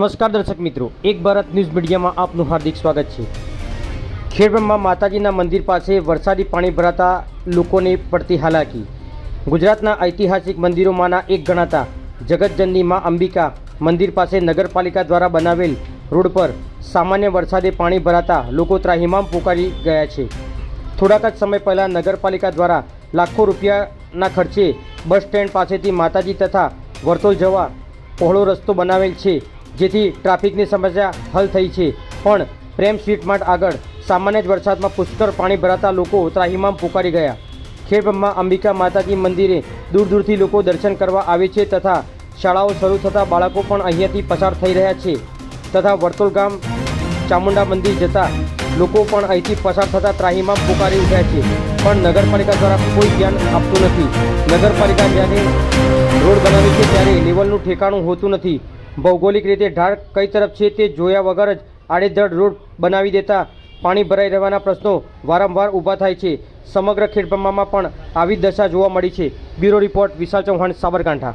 નમસ્કાર દર્શક મિત્રો, એક ભારત ન્યૂઝ મીડિયામાં આપનું હાર્દિક સ્વાગત છે. ખેડબ્રહ્મા માતાજીના મંદિર પાસે વરસાદી પાણી ભરાતા લોકોને પડતી હાલાકી. ગુજરાતના ઐતિહાસિક મંદિરોમાંના એક ગણાતા જગતજનની મા અંબિકા મંદિર પાસે નગરપાલિકા દ્વારા બનાવેલ રોડ પર સામાન્ય વરસાદે પાણી ભરાતા લોકો ત્રાહિમામ પોકારી ગયા છે. થોડાક જ સમય પહેલાં નગરપાલિકા દ્વારા લાખો રૂપિયાના ખર્ચે બસ સ્ટેન્ડ પાસેથી માતાજી તથા વર્તોલ જવા પહોળો રસ્તો બનાવેલ છે. જેથી ટ્રાફિકની સમસ્યા હલ થઈ છે. પણ પ્રેમ સ્વીટ માર્ટ આગળ સામાન્ય જ વરસાદમાં પુષ્કળ પાણી ભરાતા લોકો ત્રાહિમામ પુકારી ગયા. ખેડબ્રહ્મા અંબિકા માતાજી મંદિરે દૂર દૂરથી લોકો દર્શન કરવા આવે છે તથા શાળાઓ શરૂ થતાં બાળકો પણ અહીંયાથી પસાર થઈ રહ્યા છે. તથા વર્તુળ ગામ ચામુંડા મંદિર જતા લોકો પણ અહીંથી પસાર થતા ત્રાહીમામ પુકારી ઉઠ્યા છે. પણ નગરપાલિકા દ્વારા કોઈ ધ્યાન આપતું નથી. નગરપાલિકા જ્યારે રોડ બનાવે છે ત્યારે લેવલનું ઠેકાણું હોતું નથી. ભૌગોલિક રીતે ઢાળ કઈ તરફ છે તે જોયા વગર જ આડેધડ રોડ બનાવી દેતા પાણી ભરાઈ રહેવાના પ્રશ્નો વારંવાર ઊભા થાય છે. સમગ્ર ખેડબ્રહ્મામાં પણ આવી દશા જોવા મળી છે. Bureau report Vishal Chauhan, Sabarkantha.